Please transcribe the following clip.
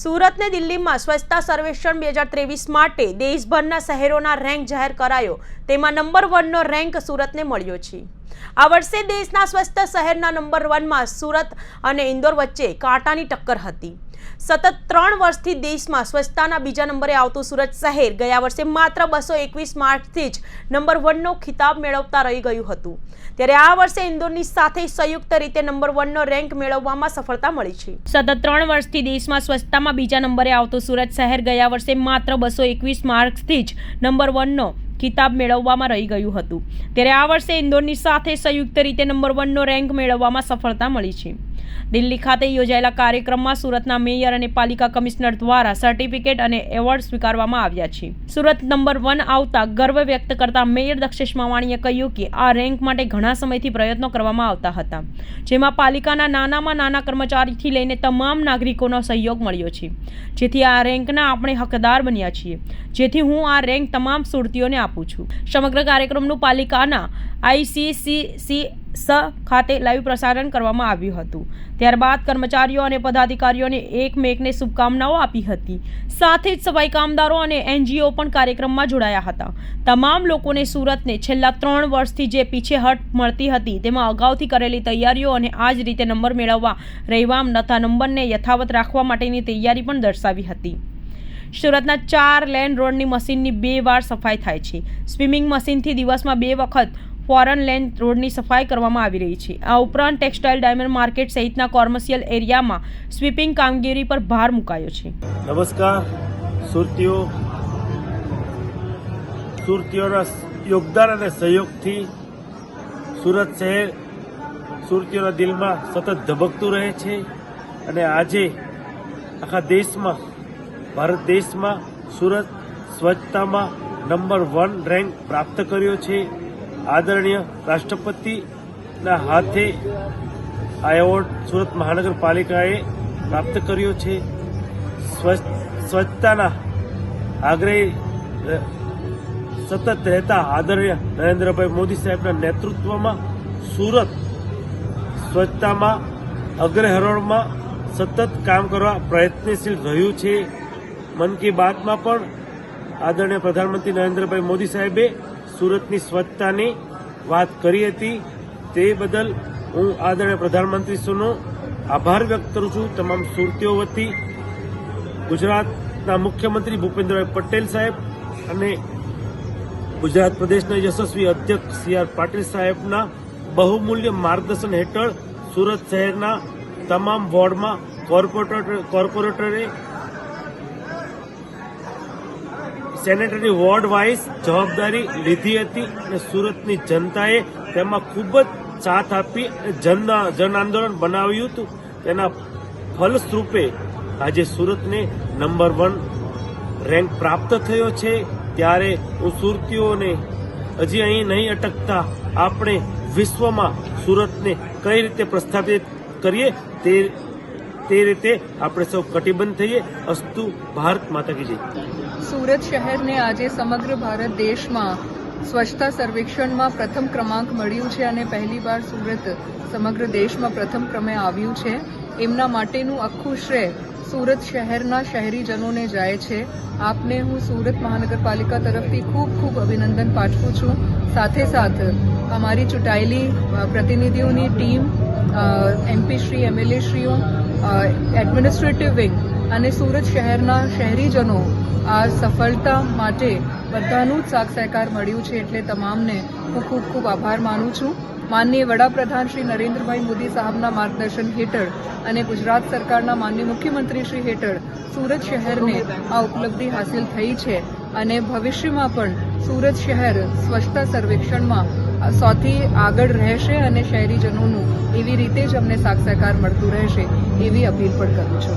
સુરતને દિલ્હીમાં સ્વચ્છતા સર્વેક્ષણ બે હજાર ત્રેવીસ માટે દેશભરના શહેરોના રેન્ક જાહેર કરાયો. તેમાં નંબર વનનો રેન્ક સુરતને મળ્યો છે. આ વર્ષે દેશના સ્વચ્છ શહેરના નંબર વનમાં સુરત અને ઇન્દોર વચ્ચે કાંટાની ટક્કર હતી. સતત ત્રણ વર્ષથી દેશમાં સ્વચ્છતાના બીજા નંબરે આવતું સુરત શહેર ગયા વર્ષે માત્ર બસો એકવીસ માર્ચથી જ નંબર વનનો ખિતાબ મેળવતા રહી ગયું હતું. ત્યારે આ વર્ષે ઇન્દોરની સાથે સંયુક્ત રીતે નંબર વનનો રેન્ક મેળવવામાં સફળતા મળી છે. સતત ત્રણ વર્ષથી દેશમાં સ્વચ્છતામાં બીજા નંબરે આવતું સુરત શહેર ગયા વર્ષે માત્ર બસો એકવીસ માર્ક્સથી જ નંબર વનનો ખિતાબ મેળવવામાં રહી ગયું હતું. ત્યારે આ વર્ષે ઇન્દોરની સાથે સંયુક્ત રીતે નંબર વનનો રેન્ક મેળવવામાં સફળતા મળી છે. દિલ્હી ખાતે યોજાયેલા કાર્યક્રમમાં સુરતના મેયર અને પાલિકા કમિશનર દ્વારા સર્ટિફિકેટ અને એવોર્ડ સ્વીકારવામાં આવ્યા છે. સુરત નંબર વન આવતા ગર્વ વ્યક્ત કરતા મેયર દક્ષેશ માવાણીએ કહ્યું કે આ રેન્ક માટે ઘણા સમયથી પ્રયત્નો કરવામાં આવતા હતા, જેમાં પાલિકાના નાનામાં નાના કર્મચારીથી લઈને તમામ નાગરિકોનો સહયોગ મળ્યો છે. જેથી આ રેન્કના આપણે હકદાર બન્યા છીએ. જેથી હું આ રેન્ક તમામ સુરતીઓને આપું છું. સમગ્ર કાર્યક્રમનું પાલિકાના આઈસીસીસી સ ખાતે લાઈવ પ્રસારણ કરવામાં આવ્યું હતું. ત્યારબાદ કર્મચારીઓ અને પદાધિકારીઓને એકમેકને શુભકામનાઓ આપી હતી. સાથે જ સફાઈ કામદારો અને એનજીઓ પણ કાર્યક્રમમાં જોડાયા હતા. તમામ લોકોને સુરતને છેલ્લા ત્રણ વર્ષથી જે પીછેહટ મળતી હતી, તેમાં અગાઉથી કરેલી તૈયારીઓ અને આ જ રીતે નંબર મેળવવા રહેવામ તથા નંબરને યથાવત રાખવા માટેની તૈયારી પણ દર્શાવી હતી. સુરતના ચાર લેન રોડની મશીનની બે વાર સફાઈ થાય છે. સ્વિમિંગ મશીનથી દિવસમાં બે વખત ફોરન લેન રોડની સફાઈ કરવામાં આવી રહી છે. આ ઉપરાંત ટેક્સટાઇલ ડાયમંડ માર્કેટ સહિતના કોમર્શિયલ એરિયામાં સ્વીપિંગ કામગીરી પર ભાર મુકાયો છે. નમસ્કાર. સુરતીઓ. સુરતીઓના યોગદાન અને સહયોગથી સુરત શહેર સુરતીઓના દિલમાં સતત ધબકતું રહે છે અને આજે આખા દેશમાં, ભારત દેશમાં સુરત સ્વચ્છતામાં નંબર વન રેન્ક પ્રાપ્ત કર્યો છે. આદરણીય રાષ્ટ્રપતિના હાથે આ એવોર્ડ સુરત મહાનગરપાલિકાએ પ્રાપ્ત કર્યો છે. સ્વચ્છ સ્વચ્છતાના આગ્રહી સતત રહેતા આદરણીય નરેન્દ્રભાઈ મોદી સાહેબના નેતૃત્વમાં સુરત સ્વચ્છતામાં અગ્રહરોળમાં સતત કામ કરવા પ્રયત્નશીલ રહ્યું છે. મન કી બાતમાં પણ આદરણીય પ્રધાનમંત્રી નરેન્દ્રભાઈ મોદી સાહેબે સુરતની સ્વચ્છતાની વાત કરી હતી. તે બદલ હું આદરણીય પ્રધાનમંત્રીશ્રીનો આભાર વ્યક્ત કરું છું. તમામ સુરતીઓ વતી ગુજરાતના મુખ્યમંત્રી ભૂપેન્દ્રભાઈ પટેલ સાહેબ અને ગુજરાત પ્રદેશના યશસ્વી અધ્યક્ષ સી આર પાટીલ સાહેબના બહુમૂલ્ય માર્ગદર્શન હેઠળ સુરત શહેરના તમામ વોર્ડમાં કોર્પોરેટર કોર્પોરેટરે સેનેટરી વોર્ડ વાઇઝ જવાબદારી લીધી હતી અને સુરતની જનતાએ તેમાં ખૂબ જ સાથ આપી જન જન આંદોલન બનાવ્યું હતું. તેના ફલસ્વરૂપે આજે સુરતને નંબર વન રેન્ક પ્રાપ્ત થયો છે. ત્યારે હું સુરતીઓને હજી અહીં નહીં અટકતા આપણે વિશ્વમાં સુરતને કઈ રીતે પ્રસ્થાપિત કરીએ તે તે રીતે આપણે સૌ કટિબદ્ધ થઈએ. અસ્તુ ભારત માતા કી જય. સુરત શહેરને આજે સમગ્ર ભારત દેશમાં સ્વચ્છતા સર્વેક્ષણમાં પ્રથમ ક્રમાંક મળ્યું છે અને પહેલીવાર સુરત સમગ્ર દેશમાં પ્રથમ ક્રમે આવ્યું છે. એમના માટેનું આખું શ્રેય સુરત શહેરના શહેરીજનોને જાય છે. આપને હું સુરત મહાનગરપાલિકા તરફથી ખૂબ ખૂબ અભિનંદન પાઠવું છું. સાથે સાથ અમારી ચૂંટાયેલી પ્રતિનિધિઓની ટીમ એમપી શ્રી, એમએલએ શ્રીઓ એડમિનિસ્ટ્રેટિવ વિંગ અને સુરત શહેરના શહેરીજનો આ સફળતા માટે બધાનું જ સાથ સહકાર મળ્યું છે એટલે તમામને હું ખૂબ ખૂબ આભાર માનું છું. માનનીય વડાપ્રધાન શ્રી નરેન્દ્રભાઈ મોદી સાહેબના માર્ગદર્શન હેઠળ અને ગુજરાત સરકારના માનનીય મુખ્યમંત્રી શ્રી હેઠળ સુરત શહેરને આ ઉપલબ્ધિ હાંસિલ થઈ છે અને ભવિષ્યમાં પણ સુરત શહેર સ્વચ્છતા સર્વેક્ષણમાં સૌથી આગળ રહેશે અને શહેરીજનોનું એવી રીતે જ અમને સાક્ષ સહકાર મળતું રહેશે એવી અપીલ પણ કરું છું.